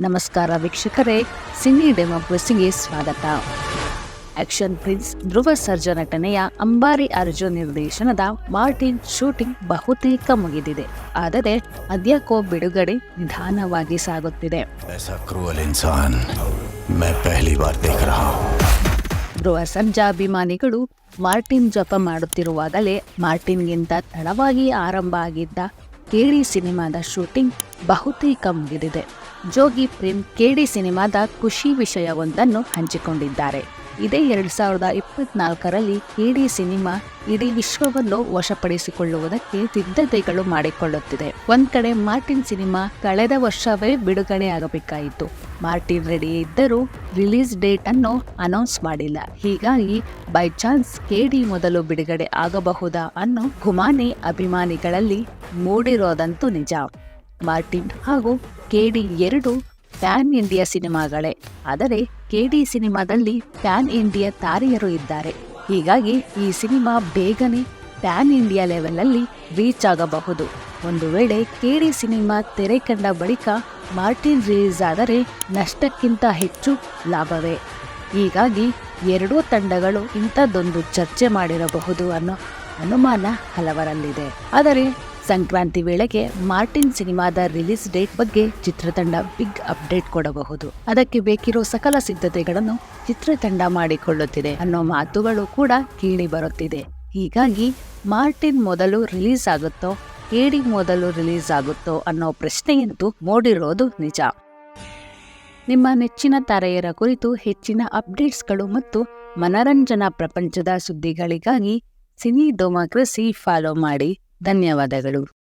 ನಮಸ್ಕಾರ ವೀಕ್ಷಕರೇ cine demo ಸ್ವಾಗತ. ಆಕ್ಷನ್ ಪ್ರಿನ್ಸ್ ಧ್ರುವ ಸರ್ಜಾ ನಟನೆಯ ಅಂಬಾರಿ ಅರ್ಜುನ್ ನಿರ್ದೇಶನದ ಮಾರ್ಟಿನ್ ಶೂಟಿಂಗ್ ಬಹುತೇಕ ಮುಗಿದಿದೆ. ಆದರೆ ಅದ್ಯಾಕೋ ಬಿಡುಗಡೆ ನಿಧಾನವಾಗಿ ಸಾಗುತ್ತಿದೆ. ಧ್ರುವ ಸರ್ಜಾ ಅಭಿಮಾನಿಗಳು ಮಾರ್ಟಿನ್ ಜಪ ಮಾಡುತ್ತಿರುವಾಗಲೇ ಮಾರ್ಟಿನ್ಗಿಂತ ತಡವಾಗಿ ಆರಂಭ ಆಗಿದ್ದ ಕೇಳಿ ಸಿನಿಮಾದ ಶೂಟಿಂಗ್ ಬಹುತೇಕ ಮುಗಿದಿದೆ. ಜೋಗಿ ಪ್ರೇಮ್ ಕೆಡಿ ಸಿನಿಮಾದ ಖುಷಿ ವಿಷಯವೊಂದನ್ನು ಹಂಚಿಕೊಂಡಿದ್ದಾರೆ. ಇದೇ ಎರಡ್ ಸಾವಿರದ ಇಪ್ಪತ್ನಾಲ್ಕರಲ್ಲಿ ಕೇಡಿ ಸಿನಿಮಾ ಇಡೀ ವಿಶ್ವವನ್ನು ವಶಪಡಿಸಿಕೊಳ್ಳುವುದಕ್ಕೆ ಸಿದ್ಧತೆಗಳು ಮಾಡಿಕೊಳ್ಳುತ್ತಿದೆ. ಒಂದ್ ಕಡೆ ಮಾರ್ಟಿನ್ ಸಿನಿಮಾ ಕಳೆದ ವರ್ಷವೇ ಬಿಡುಗಡೆ ಆಗಬೇಕಾಯಿತು. ಮಾರ್ಟಿನ್ ರೆಡಿ ಇದ್ದರೂ ರಿಲೀಸ್ ಡೇಟ್ ಅನ್ನು ಅನೌನ್ಸ್ ಮಾಡಿಲ್ಲ. ಹೀಗಾಗಿ ಬೈ ಚಾನ್ಸ್ ಕೆಡಿ ಮೊದಲು ಬಿಡುಗಡೆ ಆಗಬಹುದಾ ಅನ್ನೋ ಗುಮಾನಿ ಅಭಿಮಾನಿಗಳಲ್ಲಿ ಮೂಡಿರೋದಂತೂ ನಿಜ. ಮಾರ್ಟಿನ್ ಹಾಗೂ ಕೆಡಿ ಎರಡು ಪ್ಯಾನ್ ಇಂಡಿಯಾ ಸಿನಿಮಾಗಳೇ. ಆದರೆ ಕೆಡಿ ಸಿನಿಮಾದಲ್ಲಿ ಪ್ಯಾನ್ ಇಂಡಿಯಾ ತಾರೆಯರು ಇದ್ದಾರೆ. ಹೀಗಾಗಿ ಈ ಸಿನಿಮಾ ಬೇಗನೆ ಪ್ಯಾನ್ ಇಂಡಿಯಾ ಲೆವೆಲಲ್ಲಿ ರೀಚ್ ಆಗಬಹುದು. ಒಂದು ವೇಳೆ ಕೆಡಿ ಸಿನಿಮಾ ತೆರೆ ಕಂಡ ಬಳಿಕ ಮಾರ್ಟಿನ್ ರಿಲೀಸ್ ಆದರೆ ನಷ್ಟಕ್ಕಿಂತ ಹೆಚ್ಚು ಲಾಭವೇ. ಹೀಗಾಗಿ ಎರಡೂ ತಂಡಗಳು ಇಂಥದ್ದೊಂದು ಚರ್ಚೆ ಮಾಡಿರಬಹುದು ಅನ್ನೋ ಅನುಮಾನ ಹಲವರಲ್ಲಿದೆ. ಆದರೆ ಸಂಕ್ರಾಂತಿ ವೇಳೆಗೆ ಮಾರ್ಟಿನ್ ಸಿನಿಮಾದ ರಿಲೀಸ್ ಡೇಟ್ ಬಗ್ಗೆ ಚಿತ್ರತಂಡ ಬಿಗ್ ಅಪ್ಡೇಟ್ ಕೊಡಬಹುದು. ಅದಕ್ಕೆ ಬೇಕಿರೋ ಸಕಲ ಸಿದ್ಧತೆಗಳನ್ನು ಚಿತ್ರತಂಡ ಮಾಡಿಕೊಳ್ಳುತ್ತಿದೆ ಅನ್ನೋ ಮಾತುಗಳು ಕೂಡ ಕೇಳಿ ಬರುತ್ತಿದೆ. ಹೀಗಾಗಿ ಮಾರ್ಟಿನ್ ಮೊದಲು ರಿಲೀಸ್ ಆಗುತ್ತೋ ಕೇಡಿ ಮೊದಲು ರಿಲೀಸ್ ಆಗುತ್ತೋ ಅನ್ನೋ ಪ್ರಶ್ನೆಯಂತೂ ಮೂಡಿರೋದು ನಿಜ. ನಿಮ್ಮ ನೆಚ್ಚಿನ ತಾರೆಯರ ಕುರಿತು ಹೆಚ್ಚಿನ ಅಪ್ಡೇಟ್ಸ್ಗಳು ಮತ್ತು ಮನರಂಜನಾ ಪ್ರಪಂಚದ ಸುದ್ದಿಗಳಿಗಾಗಿ ಸಿನಿ ಡೊಮಾಕ್ರಸಿ ಫಾಲೋ ಮಾಡಿ. ಧನ್ಯವಾದಗಳು.